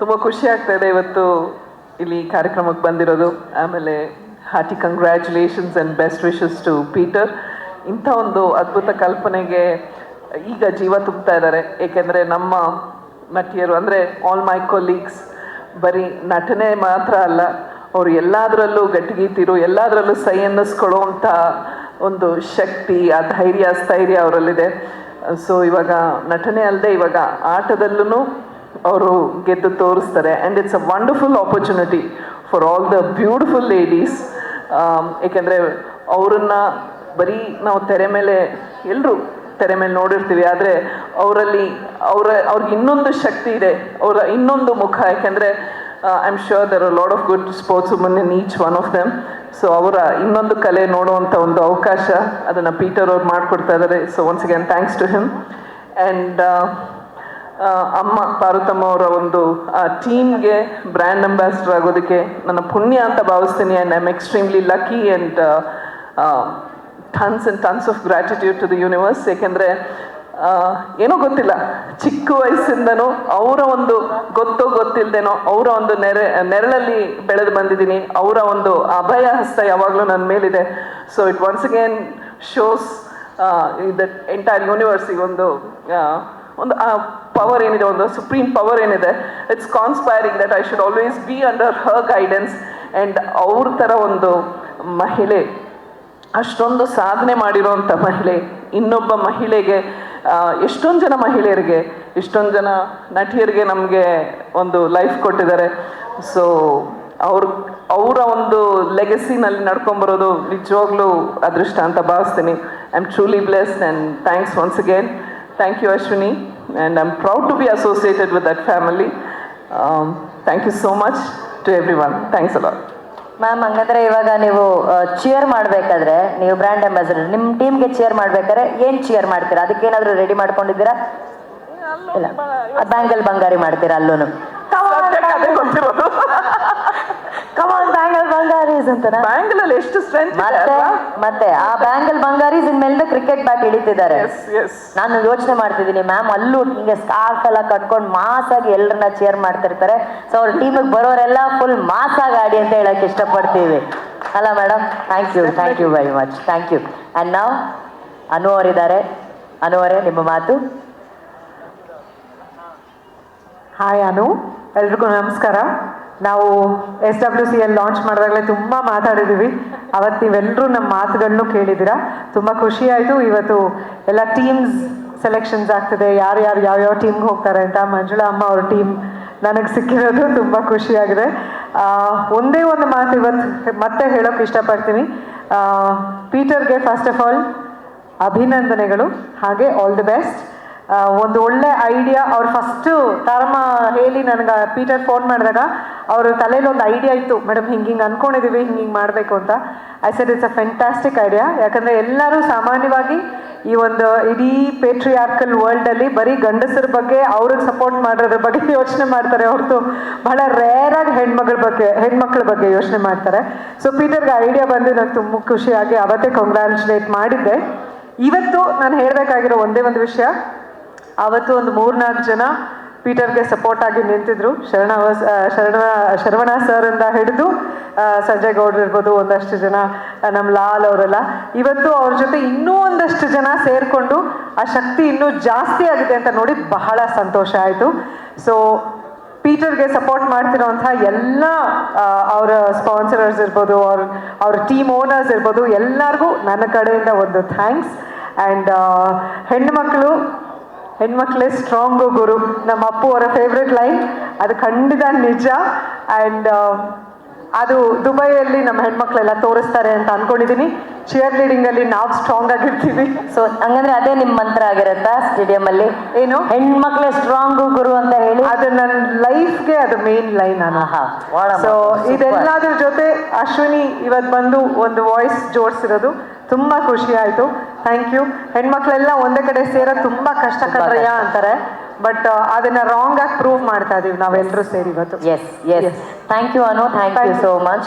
ತುಂಬ ಖುಷಿ ಆಗ್ತಾ ಇದೆ ಇವತ್ತು ಇಲ್ಲಿ ಕಾರ್ಯಕ್ರಮಕ್ಕೆ ಬಂದಿರೋದು. ಆಮೇಲೆ hearty congratulations and best wishes to Peter ಇಂಥ ಒಂದು ಅದ್ಭುತ ಕಲ್ಪನೆಗೆ ಈಗ ಜೀವ ತುಂಬ್ತಾ ಇದ್ದಾರೆ. ಏಕೆಂದರೆ ನಮ್ಮ ನಟಿಯರು, ಅಂದರೆ ಆಲ್ ಮೈ ಕೊಲೀಗ್ಸ್ ಬರೀ ನಟನೆ ಮಾತ್ರ ಅಲ್ಲ, ಅವರು ಎಲ್ಲದರಲ್ಲೂ ಗಟ್ಟಿಗೀತಿರು, ಎಲ್ಲದರಲ್ಲೂ ಸೈ ಅನ್ನಿಸ್ಕೊಳ್ಳುವಂಥ ಒಂದು ಶಕ್ತಿ, ಆ ಧೈರ್ಯ, ಸ್ಥೈರ್ಯ ಅವರಲ್ಲಿದೆ. ಸೊ ಇವಾಗ ನಟನೆ ಅಲ್ಲದೆ ಇವಾಗ ಆಟದಲ್ಲೂ ಅವರು ಗೆದ್ದು ತೋರಿಸ್ತಾರೆ. And it's a wonderful opportunity for all the beautiful ladies ಏಕೆಂದರೆ ಅವರನ್ನು ಬರೀ ನಾವು ತೆರೆ ಮೇಲೆ ಎಲ್ಲರೂ ತೆರೆ ಮೇಲೆ ನೋಡಿರ್ತೀವಿ. ಆದರೆ ಅವರಲ್ಲಿ ಅವರ, ಅವ್ರಿಗೆ ಇನ್ನೊಂದು ಶಕ್ತಿ ಇದೆ. ಅವರ ಇನ್ನೊಂದು ಮುಖ. ಯಾಕೆಂದರೆ I am sure there are lot of good sports woman in each one of them so ಅವರ ಇನ್ನೊಂದು ಕಲೆ ನೋಡುವಂಥ ಒಂದು ಅವಕಾಶ ಅದನ್ನು ಪೀಟರ್ ಅವ್ರು ಮಾಡಿಕೊಡ್ತಾ ಇದ್ದಾರೆ so once again thanks to him and ಅಮ್ಮ ಪಾರ್ವತಮ್ಮ ಅವರ ಒಂದು ಟೀಮ್ಗೆ ಬ್ರ್ಯಾಂಡ್ ಅಂಬಾಸಿಡರ್ ಆಗೋದಕ್ಕೆ ನನ್ನ ಪುಣ್ಯ ಅಂತ ಭಾವಿಸ್ತೀನಿ and I am extremely lucky and tons and tons of gratitude to the universe ಏಕೆಂದರೆ ಏನೋ ಗೊತ್ತಿಲ್ಲ, ಚಿಕ್ಕ ವಯಸ್ಸಿಂದನೂ ಅವರ ಒಂದು ಗೊತ್ತೋ ಗೊತ್ತಿಲ್ಲದೇನೋ ಅವರ ಒಂದು ನೆರೆ, ನೆರಳಲ್ಲಿ ಬೆಳೆದು ಬಂದಿದ್ದೀನಿ. ಅವರ ಒಂದು ಅಭಯ ಹಸ್ತ ಯಾವಾಗಲೂ ನನ್ನ ಮೇಲಿದೆ. So it once again shows that entire ಯೂನಿವರ್ಸಿಗೆ ಒಂದು ಪವರ್ ಏನಿದೆ ಒಂದು ಸುಪ್ರೀಂ ಪವರ್ ಏನಿದೆ it's conspiring that I should always be under her guidance and ಅವ್ರ ಥರ ಒಂದು ಮಹಿಳೆ, ಅಷ್ಟೊಂದು ಸಾಧನೆ ಮಾಡಿರೋಂಥ ಮಹಿಳೆ, ಇನ್ನೊಬ್ಬ ಮಹಿಳೆಗೆ ಎಷ್ಟೊಂದು ಜನ ಮಹಿಳೆಯರಿಗೆ, ಎಷ್ಟೊಂದು ಜನ ನಟಿಯರಿಗೆ ನಮಗೆ ಒಂದು ಲೈಫ್ ಕೊಟ್ಟಿದ್ದಾರೆ. ಸೊ ಅವ್ರ, ಅವರ ಒಂದು ಲೆಗಸಿನಲ್ಲಿ ನಡ್ಕೊಂಬರೋದು ನಿಜವಾಗ್ಲೂ ಅದೃಷ್ಟ ಅಂತ ಭಾವಿಸ್ತೀನಿ. I am truly blessed and thanks once again thank you Ashwini and I am proud to be associated with that family thank you so much to every Thanks thanks lot. Ma'am ಹಂಗಂದ್ರೆ ಇವಾಗ ನೀವು cheer ಮಾಡಬೇಕಾದ್ರೆ ನೀವು brand ambassador ನಿಮ್ಮ ಟೀಮ್ಗೆ cheer ಮಾಡ್ಬೇಕಾದ್ರೆ ಏನು cheer ಮಾಡ್ತೀರಾ? ಅದಕ್ಕೇನಾದ್ರೂ ರೆಡಿ ಮಾಡ್ಕೊಂಡಿದ್ದೀರಾ? ಇಲ್ಲ. ಬ್ಯಾಂಗಲ್ ಬಂಗಾರಿ ಮಾಡ್ತೀರಾ ಅಲ್ಲೂ ಗೊತ್ತಿರೋದು. ಬಂಗಾರೀಸ್ ಬ್ಯಾಂಗಲ್ ಅಲ್ಲಿ ಎಷ್ಟು ಸ್ಟ್ರೆಂತ್ ಮತ್ತೆ ಮತ್ತೆ ಆ ಬ್ಯಾಂಗಲ್ ಬಂಗಾರೀಸ್ ಇನ್ಮೇಲೆ ಕ್ರಿಕೆಟ್ ಬ್ಯಾಟ್ ಇಳಿತಿದ್ದಾರೆ. ಎಸ್ ಎಸ್ ನಾನು ಯೋಚನೆ ಮಾಡ್ತಿದ್ದೀನಿ ಮ್ಯಾಮ್ ಅಲ್ಲೂ ಹಿಂಗೆ ಸ್ಕಾರ್ಫ್ ಎಲ್ಲ ಕಟ್ಕೊಂಡು ಮಾಸ್ ಆಗಿ ಎಲ್ಲರನ್ನ ಚೇರ್ ಮಾಡ್ತಿರ್ತಾರೆ. ಸೊ ಅವ್ರ ಟೀಮಿಗೆ ಬರೋರೆಲ್ಲ ಫುಲ್ ಮಾಸ್ ಆಗಿ ಆಡಿ ಅಂತ ಹೇಳಕ್ ಇಷ್ಟಪಡ್ತೀವಿ. ಅಲ್ಲ madam thank you thank you very much thank you and ನಾವು ಅನು ಅವರಿದ್ದಾರೆ. ಅನು ಅವರೇ ನಿಮ್ಮ ಮಾತು? ಹಾಯ್ ಅನು. ಎಲ್ರಿಗೂ ನಮಸ್ಕಾರ. ನಾವು S W C L launch ಮಾಡಿದಾಗಲೇ ತುಂಬ ಮಾತಾಡಿದೀವಿ. ಅವತ್ತು ನೀವೆಲ್ಲರೂ ನಮ್ಮ ಮಾತುಗಳನ್ನು ಕೇಳಿದ್ದೀರಾ ತುಂಬ ಖುಷಿ ಆಯಿತು. ಇವತ್ತು ಎಲ್ಲ ಟೀಮ್ಸ್ ಸೆಲೆಕ್ಷನ್ಸ್ ಆಗ್ತದೆ. ಯಾರು ಯಾವ್ಯಾವ ಟೀಮ್ಗೆ ಹೋಗ್ತಾರೆ ಅಂತ ಮಂಜುಳಾ ಅಮ್ಮ ಅವ್ರ ಟೀಮ್ ನನಗೆ ಸಿಕ್ಕಿರೋದು ತುಂಬ ಖುಷಿಯಾಗಿದೆ ಒಂದೇ ಒಂದು ಮಾತು ಇವತ್ತು ಮತ್ತೆ ಹೇಳೋಕೆ ಇಷ್ಟಪಡ್ತೀನಿ. ಪೀಟರ್ಗೆ ಫಸ್ಟ್ ಆಫ್ ಆಲ್ ಅಭಿನಂದನೆಗಳು. ಹಾಗೆ ಆಲ್ ದಿ ಬೆಸ್ಟ್ ಒಂದು ಒಳ್ಳೆ ಐಡಿಯಾ ಅವ್ರು ಫಸ್ಟು ತಾರಮ್ಮ ಹೇಳಿ ನನಗೆ ಪೀಟರ್ ಫೋನ್ ಮಾಡಿದಾಗ ಅವ್ರ ತಲೆಯಲ್ಲಿ ಒಂದು ಐಡಿಯಾ ಇತ್ತು ಮೇಡಮ್ ಹಿಂಗೆ ಹಿಂಗೆ ಅನ್ಕೊಂಡಿದೀವಿ, ಹಿಂಗೆ ಹಿಂಗೆ ಮಾಡಬೇಕು ಅಂತ. I said it's a fantastic idea ಯಾಕಂದರೆ ಎಲ್ಲರೂ ಸಾಮಾನ್ಯವಾಗಿ ಈ ಒಂದು ಇಡೀ ಪೇಟ್ರಿಯಾರ್ಕಲ್ ವರ್ಲ್ಡಲ್ಲಿ ಬರೀ ಗಂಡಸರ ಬಗ್ಗೆ ಅವ್ರಿಗೆ ಸಪೋರ್ಟ್ ಮಾಡೋದ್ರ ಬಗ್ಗೆ ಯೋಚನೆ ಮಾಡ್ತಾರೆ ಹೊರತು ಬಹಳ ರೇರಾಗಿ ಹೆಣ್ಮಗಳ ಬಗ್ಗೆ, ಹೆಣ್ಮಕ್ಳ ಬಗ್ಗೆ ಯೋಚನೆ ಮಾಡ್ತಾರೆ. ಸೊ ಪೀಟರ್ಗೆ ಐಡಿಯಾ ಬಂದು ನಾನು ತುಂಬ ಖುಷಿಯಾಗಿ ಅವತ್ತೇ ಕಂಗ್ರ್ಯಾಚುಲೇಟ್ ಮಾಡಿದ್ದೆ. ಇವತ್ತು ನಾನು ಹೇಳಬೇಕಾಗಿರೋ ಒಂದೇ ಒಂದು ವಿಷಯ ಆವತ್ತು ಒಂದು ಮೂರ್ನಾಲ್ಕು ಜನ ಪೀಟರ್ಗೆ ಸಪೋರ್ಟ್ ಆಗಿ ನಿಂತಿದ್ರು. ಶರಣ ಶರಣ, ಶರವಣ ಸರ್ ಅಂತ ಹಿಡಿದು ಸಂಜಯ್ ಗೌಡ್ರು ಇರ್ಬೋದು, ಒಂದಷ್ಟು ಜನ ನಮ್ಮ ಲಾಲ್ ಅವರೆಲ್ಲ. ಇವತ್ತು ಅವ್ರ ಜೊತೆ ಇನ್ನೂ ಒಂದಷ್ಟು ಜನ ಸೇರಿಕೊಂಡು ಆ ಶಕ್ತಿ ಇನ್ನೂ ಜಾಸ್ತಿ ಆಗಿದೆ ಅಂತ ನೋಡಿ ಬಹಳ ಸಂತೋಷ ಆಯಿತು. ಸೊ ಪೀಟರ್ಗೆ ಸಪೋರ್ಟ್ ಮಾಡ್ತಿರೋಂಥ ಎಲ್ಲ ಅವರ ಸ್ಪಾನ್ಸರರ್ಸ್ ಇರ್ಬೋದು, ಅವ್ರ ಅವ್ರ ಟೀಮ್ ಓನರ್ಸ್ ಇರ್ಬೋದು, ಎಲ್ಲರಿಗೂ ನನ್ನ ಕಡೆಯಿಂದ ಒಂದು ಥ್ಯಾಂಕ್ಸ್ ಆ್ಯಂಡ್ ಹೆಣ್ಣು ಮಕ್ಕಳು ಹೆಣ್ಮಕ್ಳೇ ಸ್ಟ್ರಾಂಗು ಗುರು. ನಮ್ಮ ಅಪ್ಪು ಅವರ ಫೇವ್ರೆಟ್ ಲೈನ್ ಅದು ಖಂಡಿತ ನಿಜ. ಆ್ಯಂಡ್ ಅದು ದುಬೈಯಲ್ಲಿ ನಮ್ಮ ಹೆಣ್ಮಕ್ಳೆಲ್ಲ ತೋರಿಸ್ತಾರೆ ಅಂತ ಅನ್ಕೊಂಡಿದ್ದೀನಿ ಚಿಯರ್ ಲೀಡಿಂಗಲ್ಲಿ ನಾವು ಸ್ಟ್ರಾಂಗ್ ಆಗಿರ್ತೀವಿ. ಸೊ ಹಂಗಂದ್ರೆ ಅದೇ ನಿಮ್ಮ ಮಂತ್ರ ಆಗಿರತ್ತಾ ಸ್ಟೇಡಿಯಂ ಅಲ್ಲಿ? ಏನು? ಹೆಣ್ಮಕ್ಳೆ ಸ್ಟ್ರಾಂಗ್ ಗುರು ಅಂತ ಹೇಳಿ? ಅದು ನನ್ನ ಲೈಫ್ಗೆ ಅದು ಮೇನ್ ಲೈನ್ ನಾನು. ಸೊ ಇದೆಲ್ಲದ್ರ ಜೊತೆ ಅಶ್ವಿನಿ ಇವತ್ತು ಬಂದು ಒಂದು ವಾಯ್ಸ್ ಜೋಡಿಸಿರೋದು. ತುಂಬಾ ಖುಷಿ ಆಯ್ತು. ಥ್ಯಾಂಕ್ ಯು ಹೆಣ್ಮಕ್ಳೆಲ್ಲ ಒಂದೇ ಕಡೆ ಸೇರೋ ತುಂಬಾ ಕಷ್ಟ. ಕಡ್ರಯ್ಯ ಅಂತಾರೆ ಬಟ್ ಅದನ್ನ ರಾಂಗ್ ಆಗಿ ಪ್ರೂವ್ ಮಾಡ್ತಾ ಇದೀವಿ ನಾವೆಲ್ಲರೂ ಸೇರಿ ಇವತ್ತು. Yes yes thank you Anu thank you so much